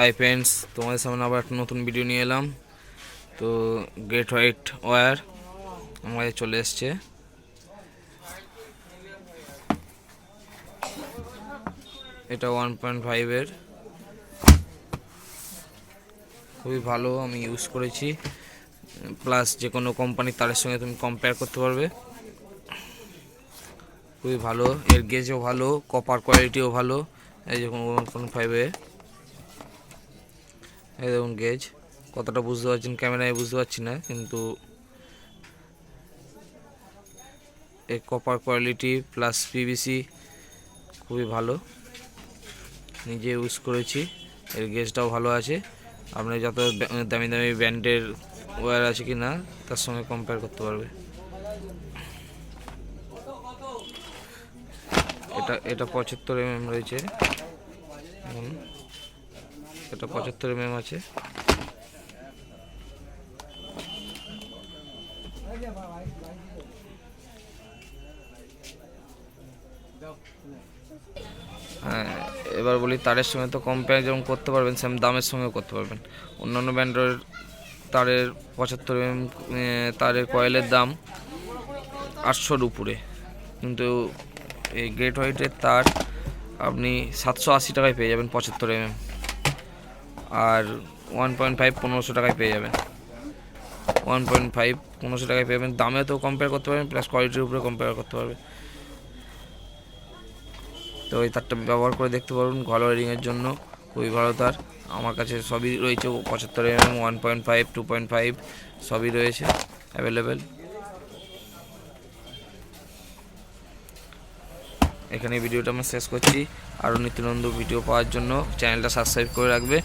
Hi friends তোমাদের সামনে আবার একটা নতুন ভিডিও নিয়ে এলাম। তো গ্রেট হোয়াইট ওয়্যার আমার কাছে চলে এসছে। এটা ওয়ান পয়েন্ট ফাইভের খুবই ভালো, আমি ইউজ করেছি। প্লাস যে কোনো কোম্পানির তারের সঙ্গে তুমি কম্পেয়ার করতে পারবে। খুবই ভালো, এর গেজও ভালো কপার কোয়ালিটিও ভালো। এই যখন ওয়ান পয়েন্ট ফাইভে এই দেখুন গেজ কতটা বুঝতে পারছেন? ক্যামেরায় বুঝতে পারছি না, কিন্তু এই কপার কোয়ালিটি প্লাস পিভিসি খুবই ভালো। নিজে ইউজ করেছি, এর গেজটাও ভালো আছে। আপনি যত দামি দামি ব্র্যান্ডের ওয়্যার আছে কি না তার সঙ্গে কম্পেয়ার করতে পারবে। এটা এটা পঁচাত্তর এম রয়েছে। এটা পঁচাত্তর এমএম আছে। হ্যাঁ এবার বলি তারের সঙ্গে তো কম্পেয়ার যেমন করতে পারবেন সেম দামের সঙ্গেও করতে পারবেন। অন্যান্য ব্র্যান্ডের তারের পঁচাত্তর এম তারের কয়েলের দাম আটশোর উপরে। কিন্তু এই গ্রেট হোয়াইটের তার আপনি সাতশো আশি টাকায় পেয়ে যাবেন পঁচাত্তর M R one point five পনেরোশো টাকায় পেয়ে যাবেন। ওয়ান পয়েন্ট ফাইভ পনেরোশো টাকায় পেয়ে যাবেন। দামে তো কম্পেয়ার করতে পারবেন প্লাস কোয়ালিটির উপরে কম্পেয়ার করতে পারবেন। তো এই তারটা ব্যবহার করে দেখতে পারুন ঘর ওয়ারিংয়ের জন্য খুবই ভালো তার। আমার কাছে সবই রয়েছে, পঁচাত্তর M one point five two point five সবই রয়েছে অ্যাভেলেবেল এখানে ভিডিওটা আমি শেষ করছি। আরও নিত্যনন্দ ভিডিও পাওয়ার জন্য চ্যানেলটা সাবস্ক্রাইব করে রাখবে।